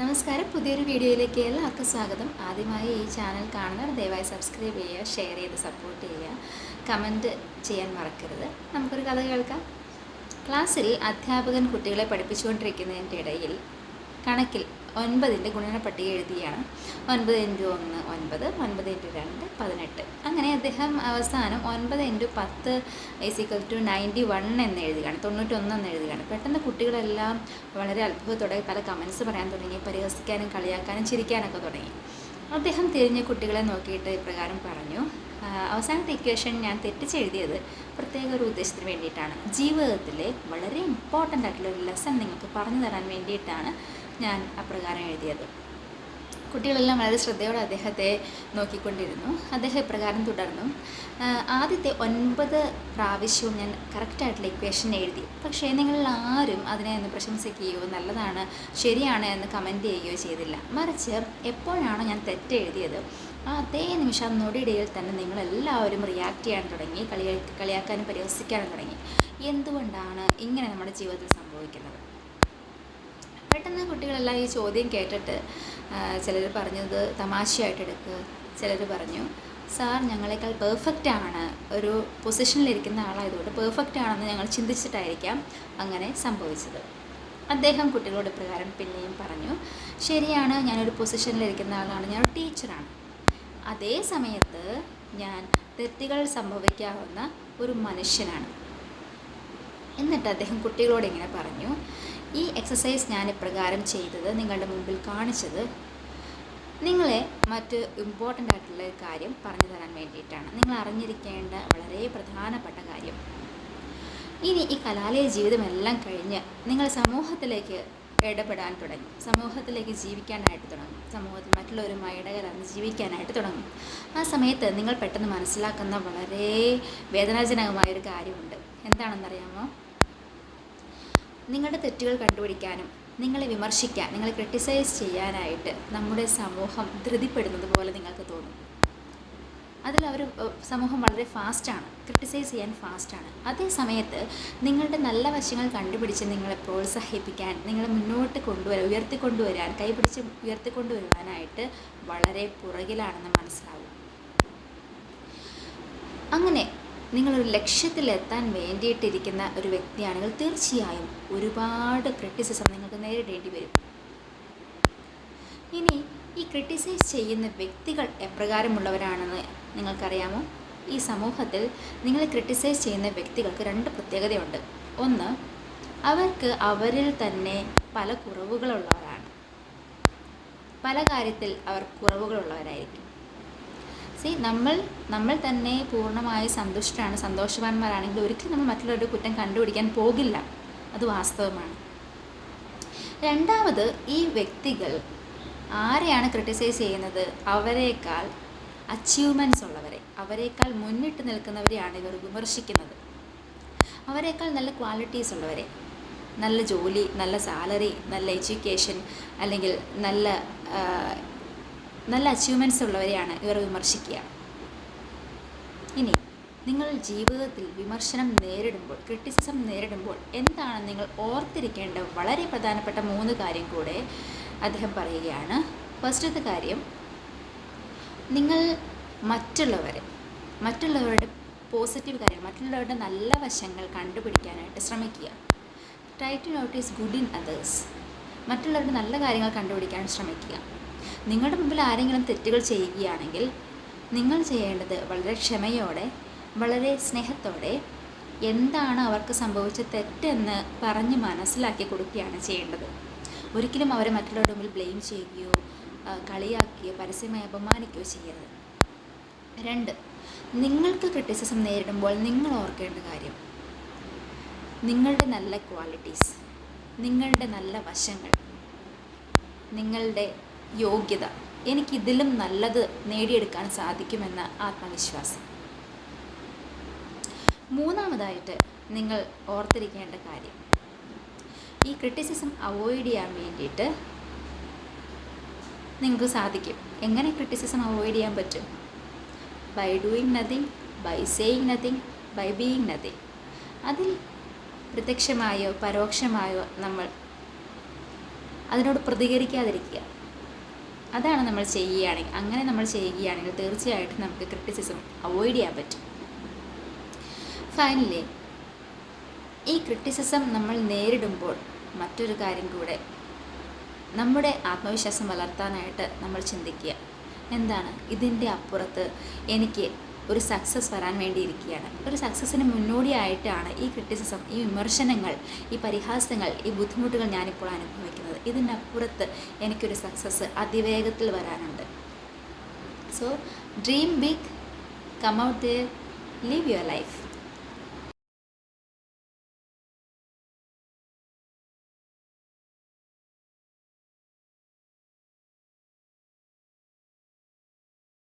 നമസ്കാരം. പുതിയൊരു വീഡിയോയിലേക്ക് എല്ലാവർക്കും സ്വാഗതം. ആദ്യമായി ഈ ചാനൽ കാണുന്നവർ ദയവായി സബ്സ്ക്രൈബ് ചെയ്യുക ഷെയർ ചെയ്ത് സപ്പോർട്ട് ചെയ്യുക. കമന്റ് ചെയ്യാൻ മറക്കരുത്. നമുക്കൊരു കഥ കേൾക്കാം. ക്ലാസ്സിൽ അധ്യാപകൻ കുട്ടികളെ പഠിപ്പിച്ചുകൊണ്ടിരിക്കുന്നതിന്റെ ഇടയിൽ കണക്കിൽ ഒൻപതിന്റെ ഗുണന പട്ടിക എഴുതിയാണ്. ഒൻപത് ഇന്റു ഒന്ന് ഒൻപത് ഒൻപത് ഇന്റു രണ്ട് പതിനെട്ട്. അങ്ങനെ അദ്ദേഹം അവസാനം ഒൻപത് ഇന്റു പത്ത് ഈസിക്കൽ ടു നയന്റി വൺ എന്ന് എഴുതുകയാണ് തൊണ്ണൂറ്റൊന്ന് എന്ന് എഴുതുകയാണ്. പെട്ടെന്ന് കുട്ടികളെല്ലാം വളരെ അത്ഭുതത്തോടെ പല കമൻസ് പറയാൻ തുടങ്ങി പരിഹസിക്കാനും കളിയാക്കാനും ചിരിക്കാനൊക്കെ തുടങ്ങി. അദ്ദേഹം തിരിഞ്ഞ് കുട്ടികളെ നോക്കിയിട്ട് ഇപ്രകാരം പറഞ്ഞു "ആ, അവസാനത്തെ ഇക്വേഷൻ ഞാൻ തെറ്റിച്ചെഴുതിയത് പ്രത്യേക ഒരു ഉദ്ദേശത്തിന് വേണ്ടിയിട്ടാണ്. ജീവിതത്തിലെ വളരെ ഇമ്പോർട്ടന്റ് ആയിട്ടുള്ള ഒരു ലെസൺ നിങ്ങൾക്ക് പറഞ്ഞു തരാൻ വേണ്ടിയിട്ടാണ് ഞാൻ അപ്രകാരം എഴുതിയത്. കുട്ടികളെല്ലാം വളരെ ശ്രദ്ധയോടെ അദ്ദേഹത്തെ നോക്കിക്കൊണ്ടിരുന്നു. അദ്ദേഹം ഇപ്രകാരം തുടർന്നു. ആദ്യത്തെ ഒൻപത് പ്രാവശ്യവും ഞാൻ കറക്റ്റായിട്ടുള്ള ഇക്വേഷൻ എഴുതി. പക്ഷേ നിങ്ങളിൽ ആരും അതിനെ ഒന്ന് പ്രശംസിക്കുകയോ നല്ലതാണ് ശരിയാണ് എന്ന് കമന്റ് ചെയ്യുകയോ ചെയ്തില്ല. മറിച്ച് എപ്പോഴാണോ ഞാൻ തെറ്റെഴുതിയത് ആ അതേ നിമിഷം നൊടിയിടയിൽ തന്നെ നിങ്ങളെല്ലാവരും റിയാക്ട് ചെയ്യാൻ തുടങ്ങി കളി കളിയാക്കാനും പരിഹസിക്കാനും തുടങ്ങി. എന്തുകൊണ്ടാണ് ഇങ്ങനെ നമ്മുടെ ജീവിതത്തിൽ സംഭവിക്കുന്നത്? കുട്ടികളെല്ലാം ഈ ചോദ്യം കേട്ടിട്ട് ചിലർ പറഞ്ഞത് തമാശയായിട്ട് എടുക്കുക. ചിലർ പറഞ്ഞു സാർ ഞങ്ങളെക്കാൾ പെർഫെക്റ്റ് ആണ്. ഒരു പൊസിഷനിലിരിക്കുന്ന ആളായതുകൊണ്ട് പെർഫെക്റ്റ് ആണെന്ന് ഞങ്ങൾ ചിന്തിച്ചിട്ടായിരിക്കാം അങ്ങനെ സംഭവിച്ചത്. അദ്ദേഹം കുട്ടികളോട് പ്രകാരം പിന്നെയും പറഞ്ഞു ശരിയാണ് ഞാനൊരു പൊസിഷനിലിരിക്കുന്ന ആളാണ്. ഞാനൊരു ടീച്ചറാണ് അതേ സമയത്ത് ഞാൻ തെറ്റുകൾ സംഭവിക്കാവുന്ന ഒരു മനുഷ്യനാണ്. എന്നിട്ട് അദ്ദേഹം കുട്ടികളോട് ഇങ്ങനെ പറഞ്ഞു ഈ എക്സസൈസ് ഞാൻ ഇപ്രകാരം ചെയ്തത് നിങ്ങളുടെ മുമ്പിൽ കാണിച്ചത്. നിങ്ങളെ മറ്റ് ഇമ്പോർട്ടന്റ് ആയിട്ടുള്ള കാര്യം പറഞ്ഞു തരാൻ വേണ്ടിയിട്ടാണ്. നിങ്ങൾ അറിഞ്ഞിരിക്കേണ്ട വളരെ പ്രധാനപ്പെട്ട കാര്യം. ഇനി ഈ കലാലയ ജീവിതമെല്ലാം കഴിഞ്ഞ് നിങ്ങൾ സമൂഹത്തിലേക്ക് ഇടപെടാൻ തുടങ്ങും. സമൂഹത്തിലേക്ക് ജീവിക്കാനായിട്ട് തുടങ്ങും. സമൂഹത്തിൽ മറ്റുള്ളവരുമായി ഇടകലർന്ന് ജീവിക്കാനായിട്ട് തുടങ്ങും. ആ സമയത്ത് നിങ്ങൾ പെട്ടെന്ന് മനസ്സിലാക്കുന്ന വളരെ വേദനാജനകമായൊരു കാര്യമുണ്ട്. എന്താണെന്നറിയാമോ? നിങ്ങളുടെ തെറ്റുകൾ കണ്ടുപിടിക്കാനും നിങ്ങളെ വിമർശിക്കാൻ നിങ്ങളെ ക്രിട്ടിസൈസ് ചെയ്യാനായിട്ട് നമ്മുടെ സമൂഹം ധൃതിപ്പെടുന്നത് പോലെ നിങ്ങൾക്ക് തോന്നും. അതിൽ അവർ സമൂഹം വളരെ ഫാസ്റ്റാണ് ക്രിട്ടിസൈസ് ചെയ്യാൻ ഫാസ്റ്റാണ് അതേ സമയത്ത് നിങ്ങളുടെ നല്ല വശങ്ങൾ കണ്ടുപിടിച്ച് നിങ്ങളെ പ്രോത്സാഹിപ്പിക്കാൻ നിങ്ങളെ മുന്നോട്ട് കൊണ്ടുവരാൻ ഉയർത്തിക്കൊണ്ടുവരാൻ കൈപിടിച്ച് ഉയർത്തിക്കൊണ്ടുവരുവാനായിട്ട് വളരെ പുറകിലാണെന്ന് മനസ്സിലാവും. അങ്ങനെ നിങ്ങളൊരു ലക്ഷ്യത്തിലെത്താൻ വേണ്ടിയിട്ടിരിക്കുന്ന ഒരു വ്യക്തിയാണെങ്കിൽ തീർച്ചയായും ഒരുപാട് ക്രിറ്റിസിസം നിങ്ങൾക്ക് നേരിടേണ്ടി വരും. ഇനി ഈ ക്രിട്ടിസൈസ് ചെയ്യുന്ന വ്യക്തികൾ എപ്രകാരമുള്ളവരാണെന്ന് നിങ്ങൾക്കറിയാമോ? ഈ സമൂഹത്തിൽ നിങ്ങൾ ക്രിട്ടിസൈസ് ചെയ്യുന്ന വ്യക്തികൾക്ക് രണ്ട് പ്രത്യേകതയുണ്ട്. ഒന്ന് അവർക്ക് അവരിൽ തന്നെ പല കുറവുകളുള്ളവരാണ്. പല കാര്യത്തിൽ അവർ കുറവുകളുള്ളവരായിരിക്കും. സി നമ്മൾ നമ്മൾ തന്നെ പൂർണമായി സന്തുഷ്ടരാണ് സന്തോഷവാന്മാരാണെങ്കിൽ ഒരിക്കലും നമ്മൾ മറ്റുള്ളവരുടെ കുറ്റം കണ്ടുപിടിക്കാൻ പോകില്ല. അത് വാസ്തവമാണ്. രണ്ടാമത് ഈ വ്യക്തികൾ ആരെയാണ് ക്രിട്ടിസൈസ് ചെയ്യുന്നത്? അവരെക്കാൾ അച്ചീവ്മെന്റ്സ് ഉള്ളവരെ. അവരെക്കാൾ മുന്നിട്ട് നിൽക്കുന്നവരെയാണ് ഇവർ വിമർശിക്കുന്നത്. അവരെക്കാൾ നല്ല ക്വാളിറ്റീസ് ഉള്ളവരെ. നല്ല ജോലി നല്ല സാലറി നല്ല എഡ്യൂക്കേഷൻ അല്ലെങ്കിൽ നല്ല നല്ല അച്ചീവ്മെന്റ്സ് ഉള്ളവരെയാണ് ഇവർ വിമർശിക്കുക. ഇനി നിങ്ങൾ ജീവിതത്തിൽ വിമർശനം നേരിടുമ്പോൾ ക്രിറ്റിസിസം നേരിടുമ്പോൾ എന്താണ് നിങ്ങൾ ഓർത്തിരിക്കേണ്ട വളരെ പ്രധാനപ്പെട്ട മൂന്ന് കാര്യം കൂടെ അദ്ദേഹം പറയുകയാണ്. ഫസ്റ്റത്തെ കാര്യം നിങ്ങൾ മറ്റുള്ളവരെ മറ്റുള്ളവരുടെ പോസിറ്റീവ് കാര്യങ്ങൾ മറ്റുള്ളവരുടെ നല്ല വശങ്ങൾ കണ്ടുപിടിക്കാനായിട്ട് ശ്രമിക്കുക. Try to notice good in others മറ്റുള്ളവരുടെ നല്ല കാര്യങ്ങൾ കണ്ടുപിടിക്കാൻ ശ്രമിക്കുക. നിങ്ങളുടെ മുമ്പിൽ ആരെങ്കിലും തെറ്റുകൾ ചെയ്യുകയാണെങ്കിൽ നിങ്ങൾ ചെയ്യേണ്ടത് വളരെ ക്ഷമയോടെ വളരെ സ്നേഹത്തോടെ എന്താണ് അവർക്ക് സംഭവിച്ച തെറ്റെന്ന് പറഞ്ഞ് മനസ്സിലാക്കി കൊടുക്കുകയാണ് ചെയ്യേണ്ടത്. ഒരിക്കലും അവരെ മറ്റുള്ളവരുടെ മുമ്പിൽ ബ്ലെയിം ചെയ്യുകയോ കളിയാക്കുകയോ പരസ്യമായി അപമാനിക്കുകയോ ചെയ്യരുത്. രണ്ട് നിങ്ങൾക്ക് ക്രിറ്റിസിസം നേരിടുമ്പോൾ നിങ്ങൾ ഓർക്കേണ്ട കാര്യം നിങ്ങളുടെ നല്ല ക്വാളിറ്റീസ് നിങ്ങളുടെ നല്ല വശങ്ങൾ നിങ്ങളുടെ യോഗ്യത എനിക്കിതിലും നല്ലത് നേടിയെടുക്കാൻ സാധിക്കുമെന്ന ആത്മവിശ്വാസം. മൂന്നാമതായിട്ട് നിങ്ങൾ ഓർത്തിരിക്കേണ്ട കാര്യം. ഈ ക്രിറ്റിസിസം അവോയ്ഡ് ചെയ്യാൻ വേണ്ടിയിട്ട് നിങ്ങൾക്ക് സാധിക്കും. എങ്ങനെ ക്രിറ്റിസിസം അവോയ്ഡ് ചെയ്യാൻ പറ്റും? By doing nothing by saying nothing by being nothing അതിൽ പ്രത്യക്ഷമായോ പരോക്ഷമായോ നമ്മൾ അതിനോട് പ്രതികരിക്കാതിരിക്കുക. അതാണ് നമ്മൾ ചെയ്യുകയാണെങ്കിൽ അങ്ങനെ നമ്മൾ ചെയ്യുകയാണെങ്കിൽ തീർച്ചയായിട്ടും നമുക്ക് ക്രിറ്റിസിസം അവോയ്ഡ് ചെയ്യാൻ പറ്റും. ഫൈനലി ഈ ക്രിറ്റിസിസം നമ്മൾ നേരിടുമ്പോൾ മറ്റൊരു കാര്യം കൂടെ നമ്മുടെ ആത്മവിശ്വാസം വളർത്താനായിട്ട് നമ്മൾ ചിന്തിക്കുക. എന്താണ്? ഇതിന്റെ അപ്പുറത്ത് എനിക്ക് ഒരു സക്സസ് വരാൻ വേണ്ടിയിരിക്കുകയാണ്. ഒരു സക്സസ്സിന് മുന്നോടിയായിട്ടാണ് ഈ ക്രിറ്റിസിസം ഈ വിമർശനങ്ങൾ ഈ പരിഹാസങ്ങൾ ഈ ബുദ്ധിമുട്ടുകൾ ഞാനിപ്പോൾ അനുഭവിക്കുന്നത്. ഇതിനപ്പുറത്ത് എനിക്കൊരു സക്സസ് അതിവേഗത്തിൽ വരാനുണ്ട്. So dream big come out the live your life